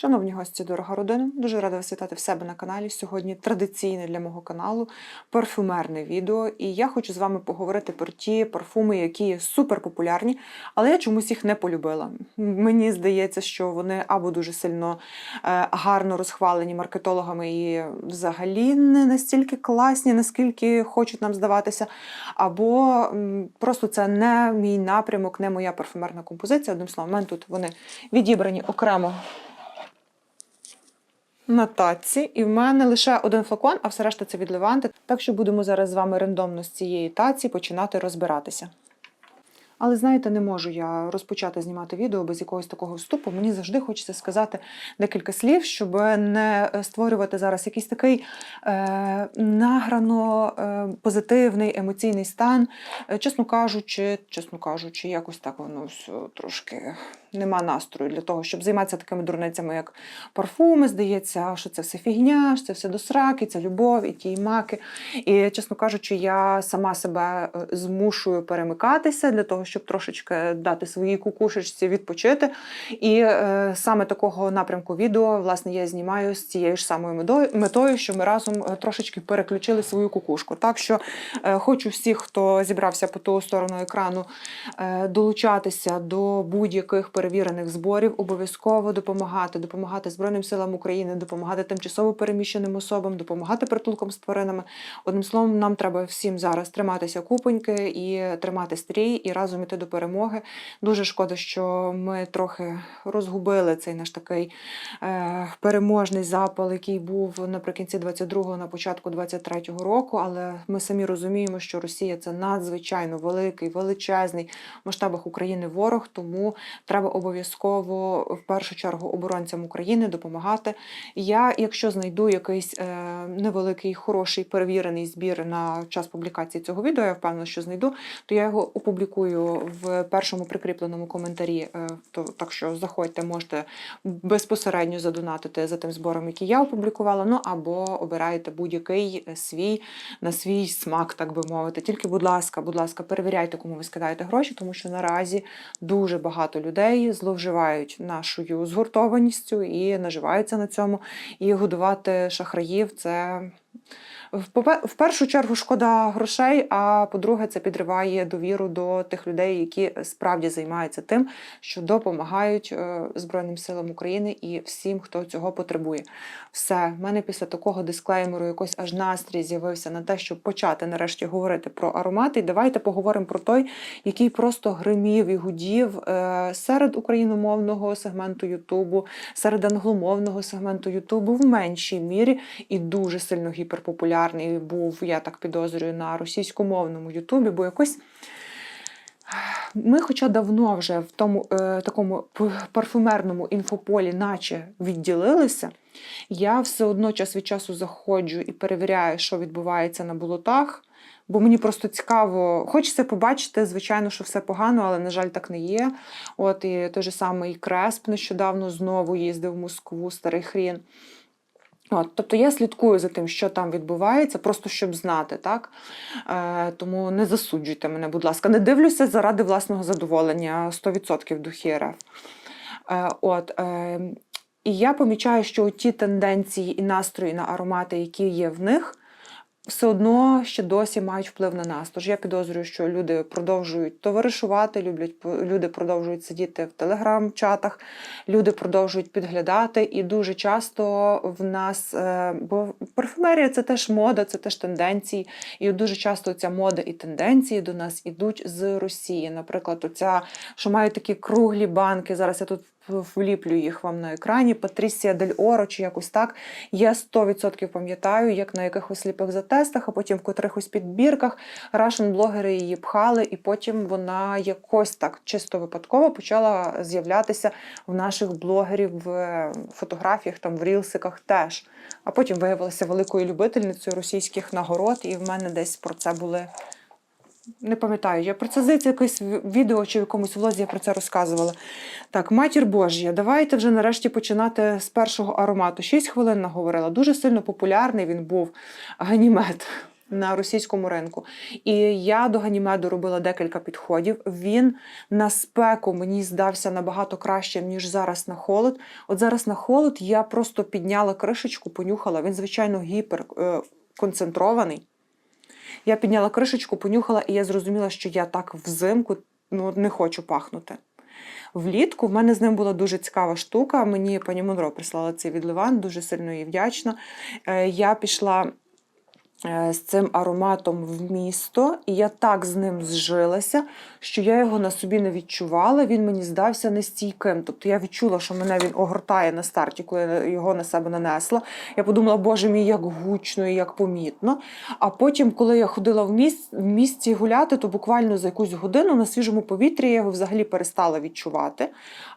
Шановні гості, дорога родина, дуже рада вас вітати в себе на каналі. Сьогодні традиційне для мого каналу парфюмерне відео. І я хочу з вами поговорити про ті парфуми, які є суперпопулярні, але я чомусь їх не полюбила. Мені здається, що вони або дуже сильно е, гарно розхвалені маркетологами і взагалі не настільки класні, наскільки хочуть нам здаватися, або просто це не мій напрямок, не моя парфюмерна композиція. Одним словом, тут вони відібрані окремо на таці, і в мене лише один флакон, а все решта це від Леванти. Так що будемо зараз з вами рандомно з цієї таці починати розбиратися. Але знаєте, не можу я розпочати знімати відео без якогось такого вступу. Мені завжди хочеться сказати декілька слів, щоб не створювати зараз якийсь такий е, награно е, позитивний емоційний стан. Е, чесно кажучи, чесно кажучи, якось так воно все трошки нема настрою для того, щоб займатися такими дурницями, як парфуми. Здається, що це все фігня, що це все до сраки, це любов і ті маки. І, чесно кажучи, я сама себе е, змушую перемикатися для того, щоб трошечки дати своїй кукушечці відпочити. І е, саме такого напрямку відео, власне, я знімаю з цією ж самою метою, що ми разом е, трошечки переключили свою кукушку. Так що е, хочу всіх, хто зібрався по ту сторону екрану, е, долучатися до будь-яких перевірених зборів, обов'язково допомагати, допомагати Збройним силам України, допомагати тимчасово переміщеним особам, допомагати притулкам з тваринами. Одним словом, нам треба всім зараз триматися купоньки і тримати стрій, і разом іти до перемоги. Дуже шкода, що ми трохи розгубили цей наш такий е, переможний запал, який був наприкінці 22-го, на початку 23-го року. Але ми самі розуміємо, що Росія це надзвичайно великий, величезний в масштабах України ворог, тому треба обов'язково в першу чергу оборонцям України допомагати. Я, якщо знайду якийсь е, невеликий, хороший перевірений збір на час публікації цього відео, я впевнена, що знайду, то я його опублікую в першому прикріпленому коментарі. е, То так що заходьте, можете безпосередньо задонатити за тим збором, який я опублікувала. Ну або обираєте будь-який е, свій на свій смак, так би мовити. Тільки, будь ласка, будь ласка, перевіряйте, кому ви скидаєте гроші, тому що наразі дуже багато людей зловживають нашою згуртованістю і наживаються на цьому. І годувати шахраїв це. В першу чергу шкода грошей, а по-друге, це підриває довіру до тих людей, які справді займаються тим, що допомагають е, Збройним силам України і всім, хто цього потребує. Все, в мене після такого дисклеймеру якось аж настрій з'явився на те, щоб почати нарешті говорити про аромати. І давайте поговоримо про той, який просто гримів і гудів е, серед україномовного сегменту Ютубу, серед англомовного сегменту Ютубу в меншій мірі і дуже сильно гіперпопулярний був, я так підозрюю, на російськомовному Ютубі, бо якось. Ми, хоча давно вже в тому е, такому парфумерному інфополі, наче відділилися, я все одно час від часу заходжу і перевіряю, що відбувається на болотах. Бо мені просто цікаво, хочеться побачити, звичайно, що все погано, але на жаль, так не є. От і той же самий Кресп нещодавно знову їздив в Москву, старий хрін. От, тобто я слідкую за тим, що там відбувається, просто щоб знати, так? Е, тому не засуджуйте мене, будь ласка. Не дивлюся заради власного задоволення 100% духі РФ. Е, от, е, і я помічаю, що ті тенденції і настрої на аромати, які є в них, все одно ще досі мають вплив на нас. Тож я підозрюю, що люди продовжують товаришувати, люблять люди продовжують сидіти в телеграм-чатах, люди продовжують підглядати, і дуже часто в нас, е, бо парфумерія це теж мода, це теж тенденції. І дуже часто ця мода і тенденції до нас ідуть з Росії. Наприклад, оця, що мають такі круглі банки. Зараз я тут вліплю їх вам на екрані. Патрісія Дель Оро чи якось так. Я 100% пам'ятаю, як на якихось сліпих затестах, а потім в котрихось підбірках рашен-блогери її пхали, і потім вона якось так чисто випадково почала з'являтися в наших блогерів в фотографіях, там в рілсиках теж. А потім виявилася великою любительницею російських нагород, і в мене десь про це були. Не пам'ятаю, я про це здається якесь відео чи в якомусь влозі я про це розказувала. Так, матір Божія, давайте вже нарешті починати з першого аромату. Шість хвилин наговорила. Дуже сильно популярний він був ганімет. на російському ринку. І я до Ганімеду робила декілька підходів. Він на спеку мені здався набагато краще, ніж зараз на холод. От зараз на холод я просто підняла кришечку, понюхала. Він, звичайно, гіперконцентрований. Я підняла кришечку, понюхала, і я зрозуміла, що я так взимку ну, не хочу пахнути. Влітку в мене з ним була дуже цікава штука. Мені пані Монро прислала цей від Ливан, дуже сильно їй вдячна. Е, Я пішла з цим ароматом в місто, і я так з ним зжилася, що я його на собі не відчувала. Він мені здався нестійким. Тобто я відчула, що мене він огортає на старті, коли я його на себе нанесла. Я подумала, боже мій, як гучно і як помітно. А потім, коли я ходила в міст, в місті гуляти, то буквально за якусь годину на свіжому повітрі я його взагалі перестала відчувати.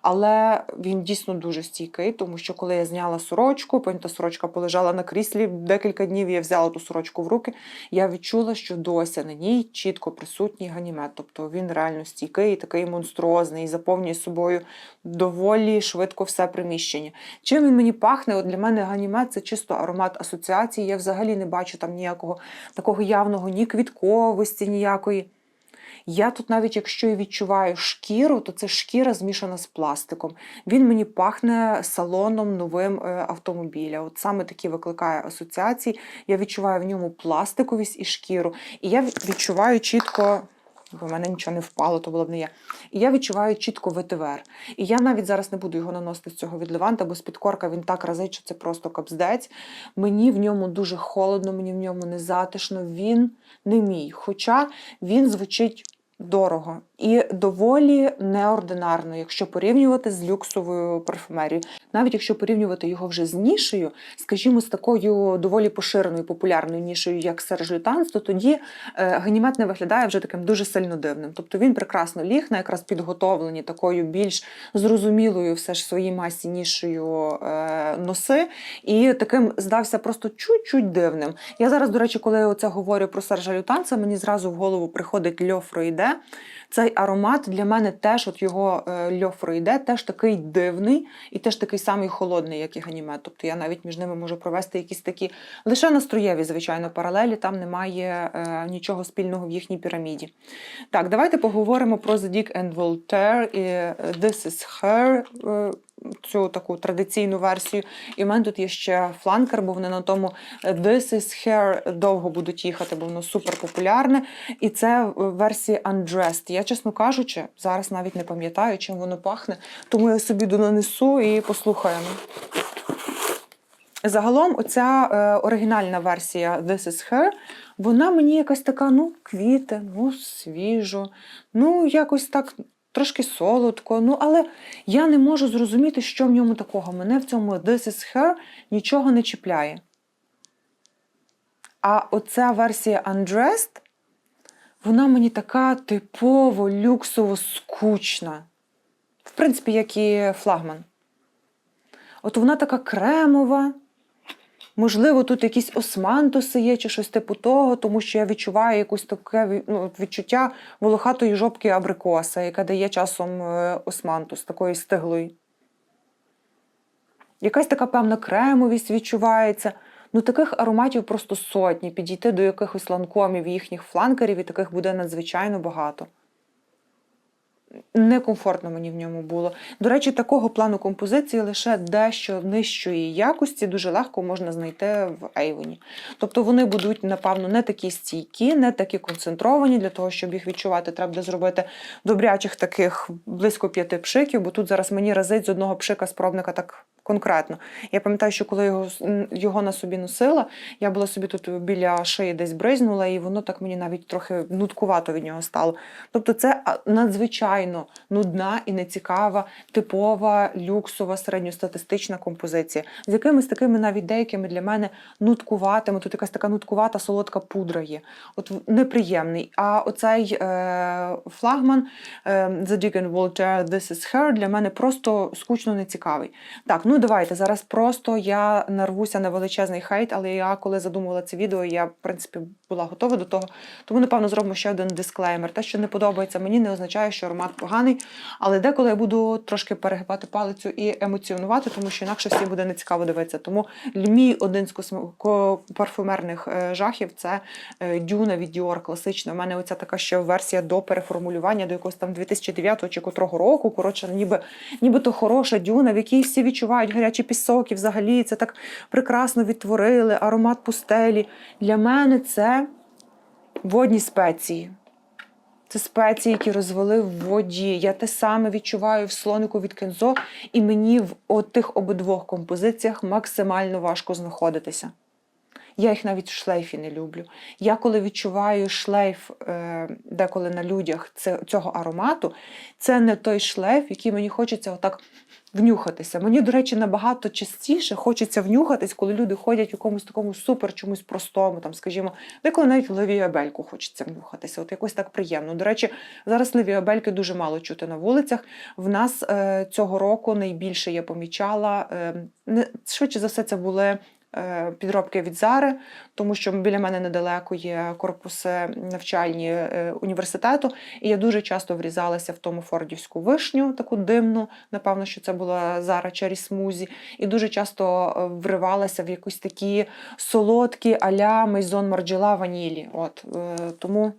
Але він дійсно дуже стійкий, тому що коли я зняла сорочку, потім та сорочка полежала на кріслі декілька днів, я взяла ту сорочку в руки, я відчула, що досі на ній чітко присутній ганімет. Тобто він реально стійкий, такий монструозний, і заповнює собою доволі швидко все приміщення. Чим він мені пахне? От для мене ганімет це чисто аромат асоціації. Я взагалі не бачу там ніякого такого явного ні квітковості, ніякої. Я тут навіть якщо і відчуваю шкіру, то це шкіра змішана з пластиком. Він мені пахне салоном новим е, автомобіля. От саме такі викликає асоціації. Я відчуваю в ньому пластиковість і шкіру. І я відчуваю чітко. Бо в мене нічого не впало, то було б не я. І я відчуваю чітко ВТВР. І я навіть зараз не буду його наносити з цього від Леванта, бо з-під корка він так разить, що це просто капздець. Мені в ньому дуже холодно, мені в ньому не затишно. Він не мій. Хоча він звучить дорого і доволі неординарно, якщо порівнювати з люксовою парфумерією. Навіть якщо порівнювати його вже з нішею, скажімо, з такою доволі поширеною популярною нішею, як Серж Лютанс, то тоді е, ганімет не виглядає вже таким дуже сильно дивним. Тобто він прекрасно ліг на якраз підготовлені такою більш зрозумілою все ж своїй масі нішею е, носи, і таким здався просто чуть-чуть дивним. Я зараз, до речі, коли я оце говорю про Сержа Лютанца, мені зразу в голову приходить Льо Фройде. Цей аромат для мене теж, от його е, Льо теж такий дивний і теж такий самий холодний, як і ганімет. Тобто я навіть між ними можу провести якісь такі лише настроєві, звичайно, паралелі. Там немає е, нічого спільного в їхній піраміді. Так, давайте поговоримо про The Dick і е, This is Her. Е, Цю таку традиційну версію. І в мене тут є ще фланкер, бо вони на тому This is Hair довго будуть їхати, бо воно супер популярне. І це в версії Undressed. Я, чесно кажучи, зараз навіть не пам'ятаю, чим воно пахне, тому я собі донанесу і послухаємо. Загалом, оця е, оригінальна версія This is Her, вона мені якась така, ну, квіти, ну, свіжо, ну, якось так трошки солодко. Ну, але я не можу зрозуміти, що в ньому такого. Мене в цьому This is Her нічого не чіпляє. А оця версія Undressed, вона мені така типово, люксово скучна. В принципі, як і флагман. От вона така кремова. Можливо, тут якісь османтуси є чи щось типу того, тому що я відчуваю якусь таке ну, відчуття волохатої жопки абрикоса, яка дає часом е, османтус такої стиглої. Якась така певна кремовість відчувається. Ну, таких ароматів просто сотні. Підійти до якихось ланкомів їхніх фланкерів, і таких буде надзвичайно багато. Некомфортно мені в ньому було. До речі, такого плану композиції лише дещо нижчої якості дуже легко можна знайти в Ейвоні. Тобто вони будуть, напевно, не такі стійкі, не такі концентровані. Для того, щоб їх відчувати, треба зробити добрячих таких близько п'яти пшиків, бо тут зараз мені разить з одного пшика спробника так конкретно. Я пам'ятаю, що коли його, його на собі носила, я була собі тут біля шиї десь бризнула, і воно так мені навіть трохи нудкувато від нього стало. Тобто, це а, нудна і нецікава, типова, люксова, середньостатистична композиція, з якимись такими навіть деякими для мене нудкуватими. Тут якась така нудкувата солодка пудра є. От неприємний. А оцей е, флагман е, The Dick and Voltaire This is Her для мене просто скучно нецікавий. Так, ну давайте зараз просто я нарвуся на величезний хейт, але я коли задумувала це відео, я в принципі була готова до того. Тому, напевно, зробимо ще один дисклеймер. Те, що не подобається мені, не означає, що аромат поганий. Але деколи я буду трошки перегибати палицю і емоціонувати, тому що інакше всім буде нецікаво дивитися. Тому мій один з космо- парфумерних е, жахів це е, дюна від Dior класична. У мене оця така ще версія до переформулювання, до якогось там 2009 чи котрого року. Коротше, ніби нібито хороша дюна, в якій всі відчувають гарячі пісок, і взагалі це так прекрасно відтворили, аромат пустелі. Для мене це водні спеції. Це спеції, які розвели в воді. Я те саме відчуваю в слонику від кензо, і мені в тих обидвох композиціях максимально важко знаходитися. Я їх навіть в шлейфі не люблю. Я коли відчуваю шлейф е, деколи на людях цього аромату, це не той шлейф, який мені хочеться отак внюхатися. Мені, до речі, набагато частіше хочеться внюхатись, коли люди ходять в якомусь такому супер чомусь простому, там, скажімо, деколи навіть в левіабельку хочеться внюхатися. От якось так приємно. До речі, зараз левіабельки дуже мало чути на вулицях. В нас е, цього року найбільше я помічала. Е, швидше за все, це були підробки від Зари, тому що біля мене недалеко є корпуси навчальні е, університету, і я дуже часто врізалася в тому фордівську вишню, таку димну. Напевно, що це була Зара Чері Смузі, і дуже часто е, вривалася в якісь такі солодкі аля Мейзон Марджела ванілі. От е, тому.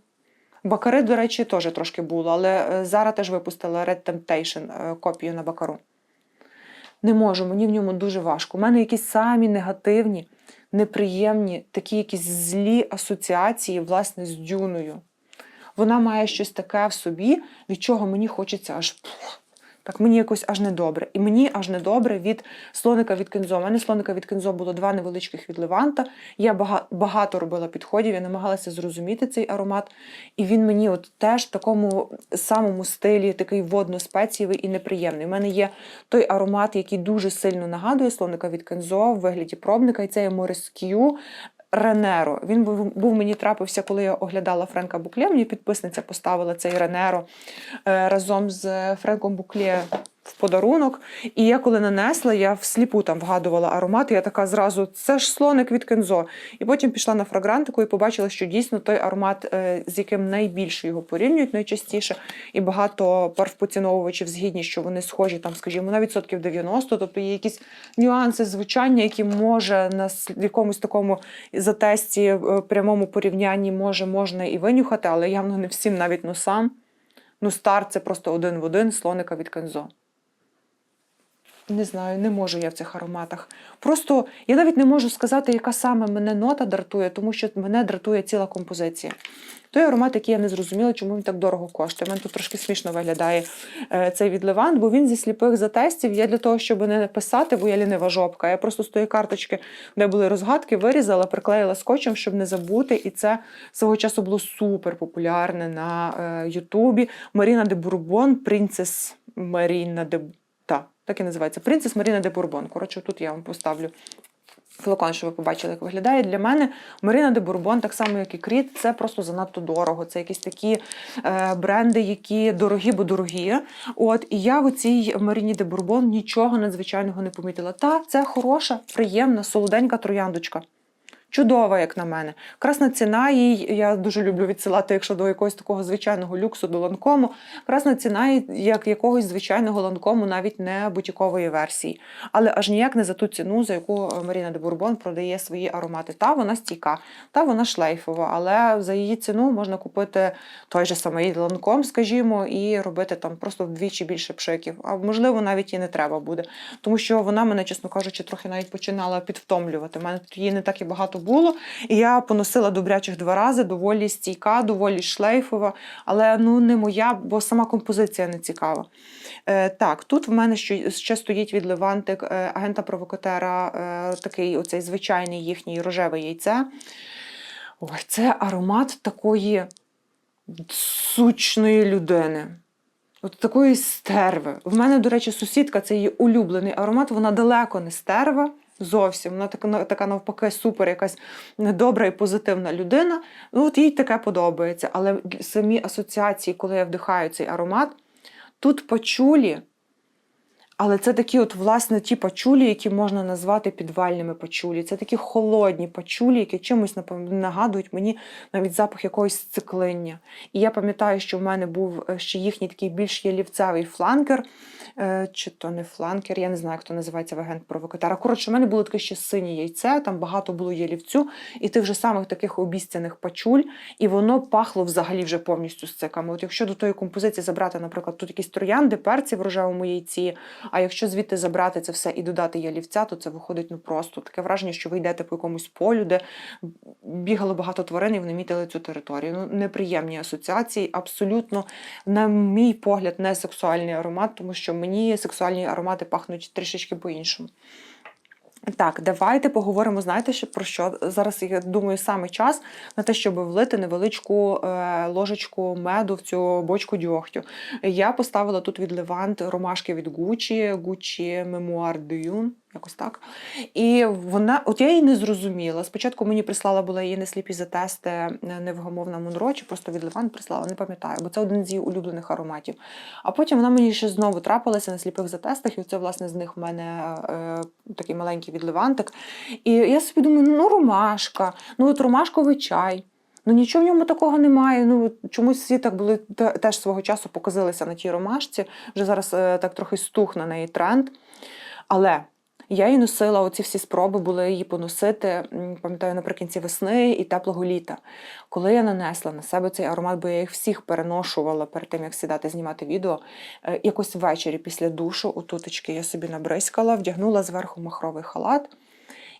Бакари, до речі, теж трошки було, але е, Зара теж випустила Red Temptation е, копію на бакару. Не можу, мені в ньому дуже важко. У мене якісь самі негативні, неприємні, такі якісь злі асоціації, власне, з дюною. Вона має щось таке в собі, від чого мені хочеться аж. Так мені якось аж недобре. І мені аж недобре від слоника від кензо. У мене слоника від кензо було два невеличких від Леванта. Я багато робила підходів, я намагалася зрозуміти цей аромат. І він мені от теж в такому самому стилі, такий водно-спецієвий і неприємний. У мене є той аромат, який дуже сильно нагадує слоника від кензо в вигляді пробника, і це є Q Ренеро. Він був, мені трапився, коли я оглядала Френка Букле. Мені підписниця поставила цей Ренеро е, разом з Френком Букле в подарунок. І я коли нанесла, я всліпу там вгадувала аромат, і я така зразу, це ж слоник від кензо. І потім пішла на фрагрантику і побачила, що дійсно той аромат, е, з яким найбільше його порівнюють найчастіше, і багато парфпоціновувачів згідні, що вони схожі, там, скажімо, на відсотків 90, тобто є якісь нюанси звучання, які може на якомусь такому затесті, е, прямому порівнянні може можна і винюхати, але явно не всім навіть носам. Ну, стар це просто один в один слоника від Кензо. Не знаю, не можу я в цих ароматах. Просто я навіть не можу сказати, яка саме мене нота дратує, тому що мене дратує ціла композиція. Той аромат, який я не зрозуміла, чому він так дорого коштує. У мене тут трошки смішно виглядає е, цей від бо він зі сліпих затестів. Я для того, щоб не писати, бо я лінива жопка. Я просто з тої карточки, де були розгадки, вирізала, приклеїла скотчем, щоб не забути. І це свого часу було супер популярне на е, Ютубі. Маріна де Бурбон, принцес Маріна де та, так і називається. Принцес Маріна де Бурбон. Коротше, тут я вам поставлю флакон, щоб ви побачили, як виглядає. Для мене Марина де Бурбон, так само, як і Кріт, це просто занадто дорого. Це якісь такі е, бренди, які дорогі, бо дорогі. От, і я в цій Маріні де Бурбон нічого надзвичайного не помітила. Та, це хороша, приємна, солоденька трояндочка. Чудова, як на мене. Красна ціна їй, я дуже люблю відсилати, якщо до якогось такого звичайного люксу до ланкому. Красна ціна як якогось звичайного ланкому, навіть не бутікової версії. Але аж ніяк не за ту ціну, за яку Маріна де Бурбон продає свої аромати. Та вона стійка, та вона шлейфова, але за її ціну можна купити той же самий ланком, скажімо, і робити там просто вдвічі більше пшиків. А можливо, навіть і не треба буде. Тому що вона мене, чесно кажучи, трохи навіть починала підвтомлювати. У мене її не так і багато було. І я поносила добрячих два рази, доволі стійка, доволі шлейфова, але ну не моя, бо сама композиція не цікава. Е, так, тут в мене ще, стоїть від Левантик е, агента провокатера, е, такий оцей звичайний їхній рожеве яйце. Ой, це аромат такої сучної людини. От такої стерви. В мене, до речі, сусідка це її улюблений аромат. Вона далеко не стерва. Зовсім вона така, така навпаки супер, якась добра і позитивна людина. Ну, от їй таке подобається. Але самі асоціації, коли я вдихаю цей аромат, тут пачулі, Але це такі, от, власне, ті пачулі, які можна назвати підвальними пачулі. Це такі холодні пачулі, які чимось нагадують мені навіть запах якогось циклиння. І я пам'ятаю, що в мене був е, ще їхній такий більш ялівцевий фланкер, чи то не фланкер, я не знаю, як то називається агент провокатора. Коротше, в мене було таке ще синє яйце, там багато було ялівцю, і тих же самих таких обіцяних пачуль, і воно пахло взагалі вже повністю з циками. От якщо до тої композиції забрати, наприклад, тут якісь троянди, перці в рожевому яйці. А якщо звідти забрати це все і додати ялівця, то це виходить ну просто таке враження, що ви йдете по якомусь полю, де бігало багато тварин і вони мітили цю територію. Ну, неприємні асоціації, абсолютно, на мій погляд, не сексуальний аромат, тому що мені сексуальні аромати пахнуть трішечки по-іншому. Так, давайте поговоримо, знаєте, про що? Зараз, я думаю, саме час на те, щоб влити невеличку е, ложечку меду в цю бочку дьогтю. Я поставила тут від Левант ромашки від Гучі, Гучі Мемуар Yun, якось так. І вона, от я її не зрозуміла. Спочатку мені прислала була її не сліпі за тести невгамовна Монро, чи просто від Левант прислала, не пам'ятаю, бо це один з її улюблених ароматів. А потім вона мені ще знову трапилася на сліпих затестах, і це, власне, з них в мене е, такий маленький від Левантик. І я собі думаю, ну ромашка, ну от ромашковий чай. Ну нічого в ньому такого немає. Ну чомусь всі так були теж свого часу показалися на тій ромашці. Вже зараз е, так трохи стух на неї тренд. Але я її носила, оці всі спроби були її поносити, пам'ятаю, наприкінці весни і теплого літа. Коли я нанесла на себе цей аромат, бо я їх всіх переношувала перед тим, як сідати знімати відео, е, якось ввечері після душу, отуточки я собі набризкала, вдягнула зверху махровий халат.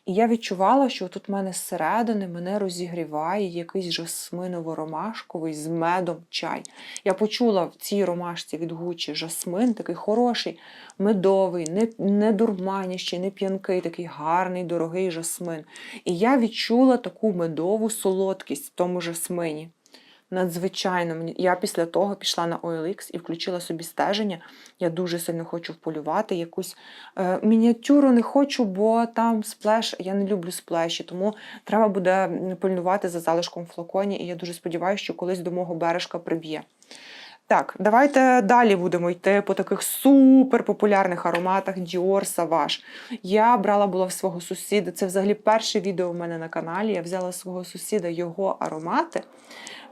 І я відчувала, що тут в мене зсередини мене розігріває якийсь жасминово-ромашковий з медом чай. Я почула в цій ромашці від Гучі жасмин, такий хороший, медовий, не, не дурманящий, не п'янкий, такий гарний, дорогий жасмин. І я відчула таку медову солодкість в тому жасмині. Надзвичайно. Я після того пішла на OLX і включила собі стеження. Я дуже сильно хочу вполювати якусь е, мініатюру не хочу, бо там сплеш. Я не люблю сплеші, тому треба буде пильнувати за залишком в флаконі. І я дуже сподіваюся, що колись до мого бережка приб'є. Так, давайте далі будемо йти по таких суперпопулярних ароматах Dior Savage. Я брала була в свого сусіда. Це взагалі перше відео у мене на каналі. Я взяла свого сусіда його аромати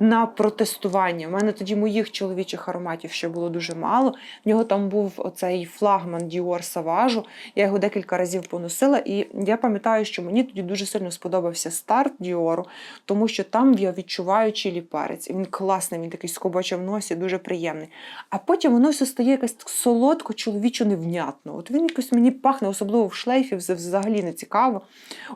на протестування. У мене тоді моїх чоловічих ароматів ще було дуже мало. В нього там був оцей флагман Dior Savage. Я його декілька разів поносила, і я пам'ятаю, що мені тоді дуже сильно сподобався старт Діору, тому що там я відчуваю чилі перець. І він класний, він такий скобоче в носі, дуже приємний. А потім воно все стає якось солодко, чоловічо невнятно. От він якось мені пахне, особливо в шлейфі, взагалі не цікаво.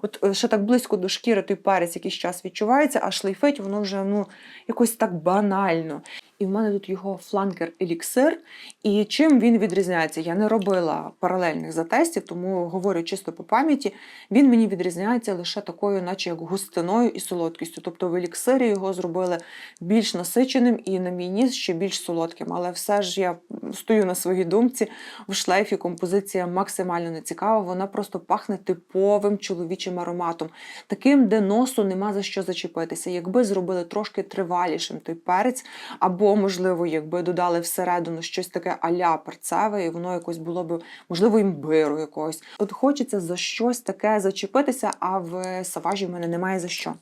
От е, ще так близько до шкіри той перець якийсь час відчувається, а шлейфить воно вже ну, якось так банально. І в мене тут його фланкер еліксир. І чим він відрізняється? Я не робила паралельних затестів, тому говорю чисто по пам'яті. Він мені відрізняється лише такою, наче як густиною і солодкістю. Тобто в еліксирі його зробили більш насиченим і на мій ніс ще більш солодким. Але все ж я стою на своїй думці. В шлейфі композиція максимально не цікава. Вона просто пахне типовим чоловічим ароматом, таким, де носу нема за що зачепитися. Якби зробили трошки тривалішим той перець, або, можливо, якби додали всередину щось таке аля перцеве, і воно якось було б, можливо, імбиру якогось. От хочеться за щось таке зачепитися, а в саважі в мене немає за що.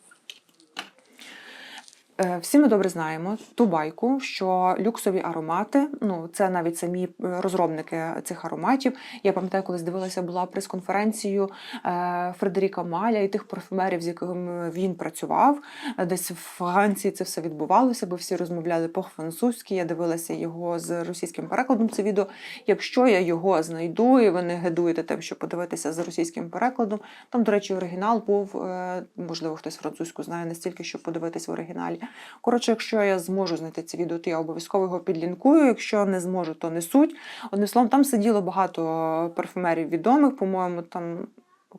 Е, Всі ми добре знаємо ту байку, що люксові аромати, ну це навіть самі е, розробники цих ароматів. Я пам'ятаю, колись дивилася, була прес-конференцію е, Фредеріка Маля і тих парфюмерів, з якими він працював. Десь в Франції це все відбувалося, бо всі розмовляли по-французьки. Я дивилася його з російським перекладом. Це відео. Якщо я його знайду, і ви не гидуєте тим, що подивитися з російським перекладом. Там, до речі, оригінал був, можливо, хтось французьку знає настільки, щоб подивитись в оригіналі. Коротше, якщо я зможу знайти це відео, то я обов'язково його підлінкую. Якщо не зможу, то не суть. Одним словом, там сиділо багато парфюмерів відомих, по-моєму, там.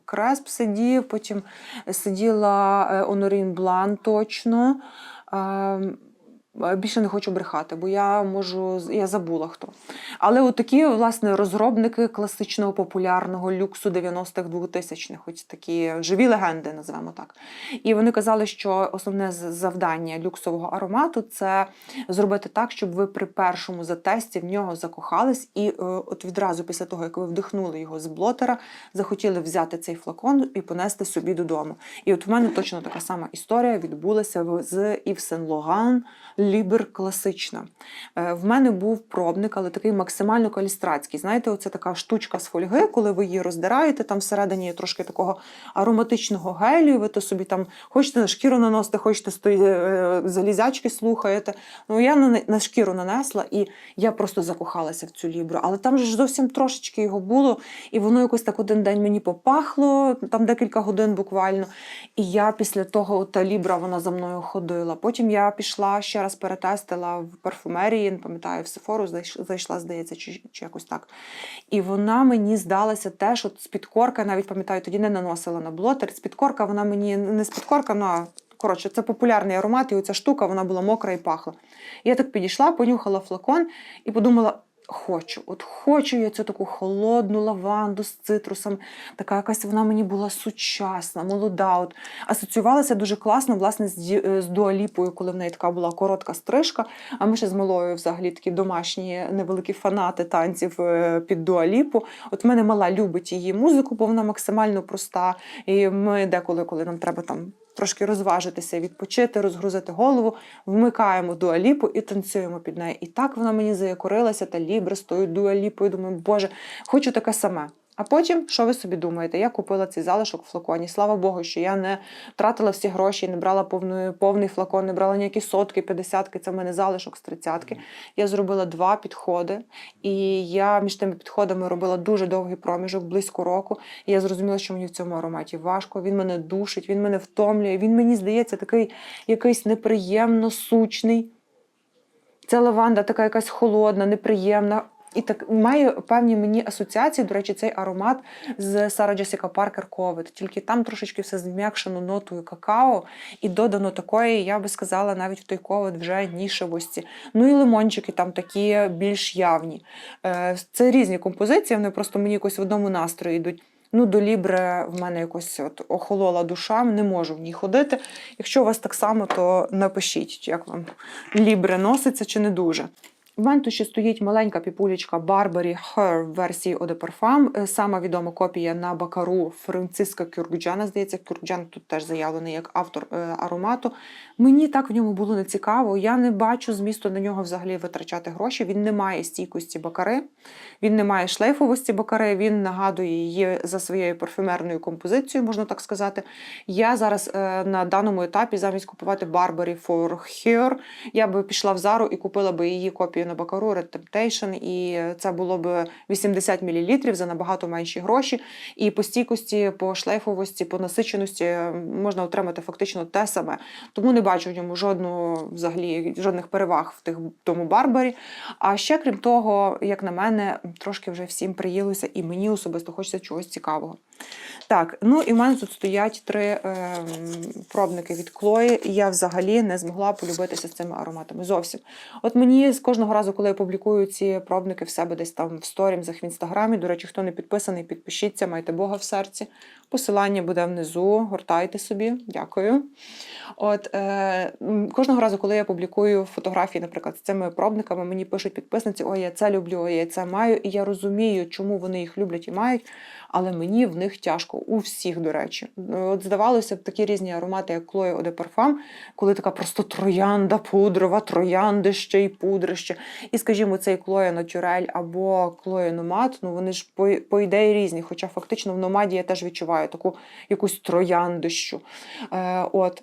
Кресп сидів, потім сиділа е, Онорін Блан точно. Е, Більше не хочу брехати, бо я можу я забула хто. Але от такі, власне, розробники класичного популярного люксу 90-х 2000-х, хоч такі живі легенди, називаємо так. І вони казали, що основне завдання люксового аромату це зробити так, щоб ви при першому затесті в нього закохались, і е, от відразу після того, як ви вдихнули його з блотера, захотіли взяти цей флакон і понести собі додому. І от в мене точно така сама історія відбулася з Ів Сен Логан Лібер класична. Е, В мене був пробник, але такий максимально калістратський. Знаєте, оце така штучка з фольги, коли ви її роздираєте, там всередині є трошки такого ароматичного гелю, ви то собі там хочете на шкіру наносити, хочете стої, е, залізячки слухаєте. Ну я на, на шкіру нанесла, і я просто закохалася в цю лібру. Але там ж зовсім трошечки його було, і воно якось так один день мені попахло, там декілька годин буквально. І я після того, та лібра, вона за мною ходила. Потім я пішла ще раз перетестила в парфумерії, не пам'ятаю, в Сефору зайшла, здається, чи, чи якось так. І вона мені здалася теж, от з навіть пам'ятаю, тоді не наносила на блотер. З підкорка вона мені не з підкорка, ну а коротше, це популярний аромат, і оця штука вона була мокра і пахла. Я так підійшла, понюхала флакон і подумала. Хочу, от хочу я цю таку холодну лаванду з цитрусом. Така якась вона мені була сучасна, молода. От асоціювалася дуже класно, власне, з, дуаліпою, коли в неї така була коротка стрижка. А ми ще з малою взагалі такі домашні невеликі фанати танців е, під дуаліпу. От в мене мала любить її музику, бо вона максимально проста. І ми деколи, коли нам треба там. Трошки розважитися, відпочити, розгрузити голову, вмикаємо дуаліпу і танцюємо під нею. І так вона мені заякорилася, та лібри з тою дуаліпою. Думаю, боже, хочу таке саме. А потім, що ви собі думаєте? Я купила цей залишок в флаконі. Слава Богу, що я не тратила всі гроші, не брала повний, повний флакон, не брала ніякі сотки, п'ятдесятки. Це в мене залишок з тридцятки. Я зробила два підходи, і я між тими підходами робила дуже довгий проміжок, близько року. І я зрозуміла, що мені в цьому ароматі важко. Він мене душить, він мене втомлює. Він мені здається такий якийсь неприємно сучний. Ця лаванда така якась холодна, неприємна. І так має певні мені асоціації. До речі, цей аромат з Сара Джесіка Паркер Ковид. Тільки там трошечки все зм'якшено нотою какао і додано такої, я би сказала, навіть в той ковид вже нішевості. Ну і лимончики там такі більш явні. Е, Це різні композиції, вони просто мені якось в одному настрої йдуть. Ну, до лібри в мене якось от охолола душа, не можу в ній ходити. Якщо у вас так само, то напишіть, як вам лібре носиться чи не дуже. В мене ще стоїть маленька піпулечка Барбарі Her в версії Eau de Parfum. Е, Сама відома копія на бакару Франциска Кюркджана. Здається, Кюркджан тут теж заявлений як автор е, аромату. Мені так в ньому було не цікаво. Я не бачу змісту на нього взагалі витрачати гроші. Він не має стійкості бакари, він не має шлейфовості бакари, він нагадує її за своєю парфюмерною композицією, можна так сказати. Я зараз е, на даному етапі замість купувати Burberry for Her, я би пішла в Зару і купила би її копію на Бакару Red Temptation, і це було б 80 мл за набагато менші гроші. І по стійкості, по шлейфовості, по насиченості можна отримати фактично те саме. Тому не бачу в ньому жодного взагалі жодних переваг в тих тому Барбарі. А ще крім того, як на мене, трошки вже всім приїлося, і мені особисто хочеться чогось цікавого. Так, ну і в мене тут стоять три е, пробники від Клої, і я взагалі не змогла полюбитися з цими ароматами зовсім. От мені з кожного разу, коли я публікую ці пробники в себе десь там в сторінзах в інстаграмі. До речі, хто не підписаний, підпишіться, майте Бога в серці. Посилання буде внизу, гортайте собі, дякую. От е, кожного разу, коли я публікую фотографії, наприклад, з цими пробниками, мені пишуть підписниці: ой, я це люблю, ой, я це маю, і я розумію, чому вони їх люблять і мають, але мені в них тяжко. У всіх, до речі. От здавалося б, такі різні аромати, як Eau de Parfum, коли така просто троянда пудрова, трояндище і пудрище. І, скажімо, цей Chloe Naturel або Chloe Nomad, ну вони ж по, по ідеї різні, хоча фактично в номаді я теж відчуваю таку якусь трояндищу. Е, от.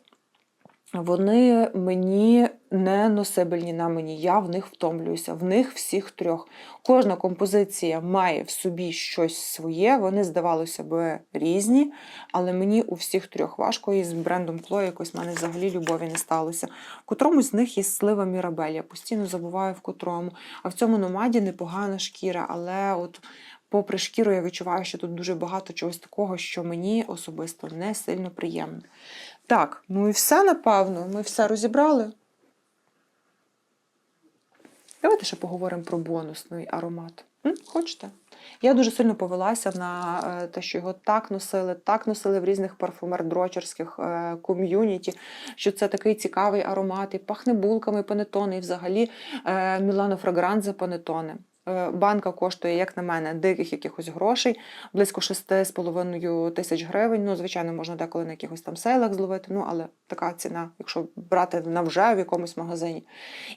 Вони мені не носибельні на мені, я в них втомлююся. В них всіх трьох. Кожна композиція має в собі щось своє. Вони, здавалося б, різні, але мені у всіх трьох важко. І з брендом Chloe якось в мене взагалі любові не сталося. В котрому з них є слива Мірабель. Я постійно забуваю в котрому. А в цьому номаді непогана шкіра, але от. Попри шкіру, я відчуваю, що тут дуже багато чогось такого, що мені особисто не сильно приємно. Так, ну і все, напевно, ми все розібрали. Давайте ще поговоримо про бонусний аромат. Хочете? Я дуже сильно повелася на е, те, що його так носили, так носили в різних парфумер-дрочерських е, ком'юніті, що це такий цікавий аромат, і пахне булками панетони, і взагалі е, Мілано Фрагранзе панетони. Е, Банка коштує, як на мене, диких якихось грошей, близько 6,5 тисяч гривень. Ну, звичайно, можна деколи на якихось там сейлах зловити, ну, але така ціна, якщо брати на вже в якомусь магазині.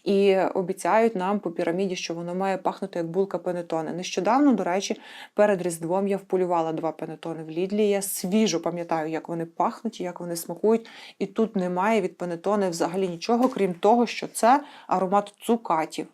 І обіцяють нам по піраміді, що воно має пахнути як булка панетони. Нещодавно, до речі, перед Різдвом я вполювала два панетони в Лідлі. Я свіжо пам'ятаю, як вони пахнуть, як вони смакують. І тут немає від панетони взагалі нічого, крім того, що це аромат цукатів.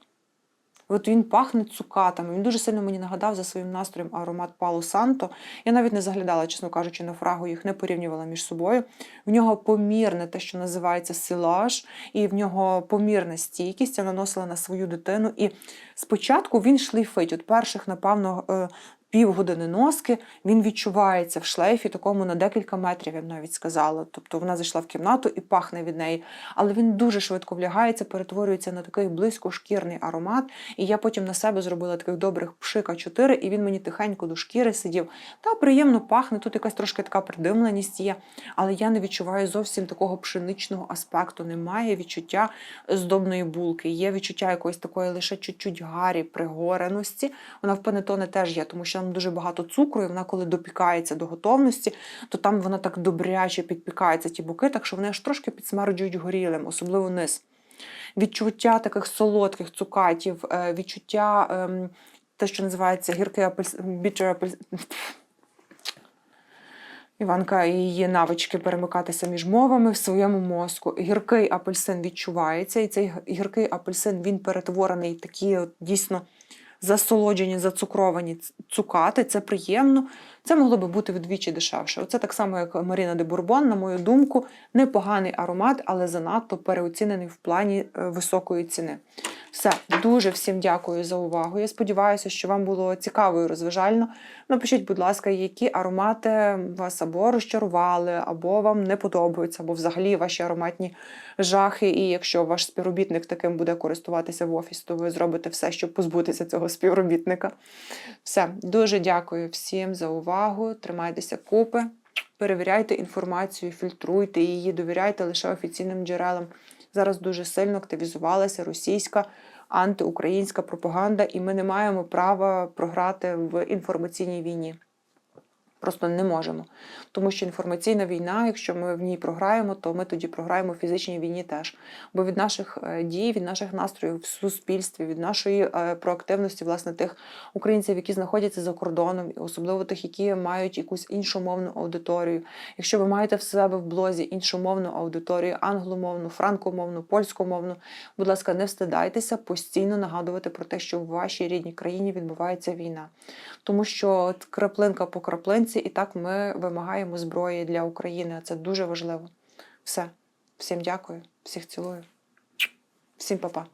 От він пахне цукатами. Він дуже сильно мені нагадав за своїм настроєм аромат Пало Санто. Я навіть не заглядала, чесно кажучи, на фрагу, їх не порівнювала між собою. В нього помірне те, що називається силаж, і в нього помірна стійкість. Я наносила на свою дитину. І спочатку він шлейфить. От перших, напевно, е, півгодини носки він відчувається в шлейфі, такому на декілька метрів, я б навіть сказала. Тобто вона зайшла в кімнату і пахне від неї. Але він дуже швидко влягається, перетворюється на такий близькошкірний аромат. І я потім на себе зробила таких добрих пшика 4, і він мені тихенько до шкіри сидів. Та приємно пахне, тут якась трошки така придимленість є, але я не відчуваю зовсім такого пшеничного аспекту. Немає відчуття здобної булки. Є відчуття якоїсь такої лише чуть-чуть гарі, пригореності. Вона в панетоне теж є, тому що там дуже багато цукру, і вона, коли допікається до готовності, то там вона так добряче підпікається ті боки, так що вони аж трошки підсмерджують горілим, особливо низ. Відчуття таких солодких цукатів, е, відчуття ем, те, що називається гіркий апельс... bitter апельс... Іванка і її навички перемикатися між мовами в своєму мозку. Гіркий апельсин відчувається, і цей гіркий апельсин він перетворений такі от, дійсно засолоджені, зацукровані цукати. Це приємно. Це могло би бути вдвічі дешевше. Оце так само, як Маріна де Бурбон, на мою думку, непоганий аромат, але занадто переоцінений в плані е, високої ціни. Все, дуже всім дякую за увагу. Я сподіваюся, що вам було цікаво і розважально. Напишіть, будь ласка, які аромати вас або розчарували, або вам не подобаються, або взагалі ваші ароматні жахи. І якщо ваш співробітник таким буде користуватися в офіс, то ви зробите все, щоб позбутися цього співробітника. Все, дуже дякую всім за увагу. Тримайтеся купи, перевіряйте інформацію, фільтруйте її, довіряйте лише офіційним джерелам. Зараз дуже сильно активізувалася російська антиукраїнська пропаганда, і ми не маємо права програти в інформаційній війні. Просто не можемо. Тому що інформаційна війна, якщо ми в ній програємо, то ми тоді програємо в фізичній війні теж. Бо від наших е, дій, від наших настроїв в суспільстві, від нашої е, проактивності, власне, тих українців, які знаходяться за кордоном, особливо тих, які мають якусь іншомовну аудиторію. Якщо ви маєте в себе в блозі іншомовну аудиторію, англомовну, франкомовну, польськомовну, будь ласка, не встидайтеся постійно нагадувати про те, що в вашій рідній країні відбувається війна. Тому що краплинка по краплинці, і так ми вимагаємо зброї для України. Це дуже важливо. Все. Всім дякую, всіх цілую. Всім па-па.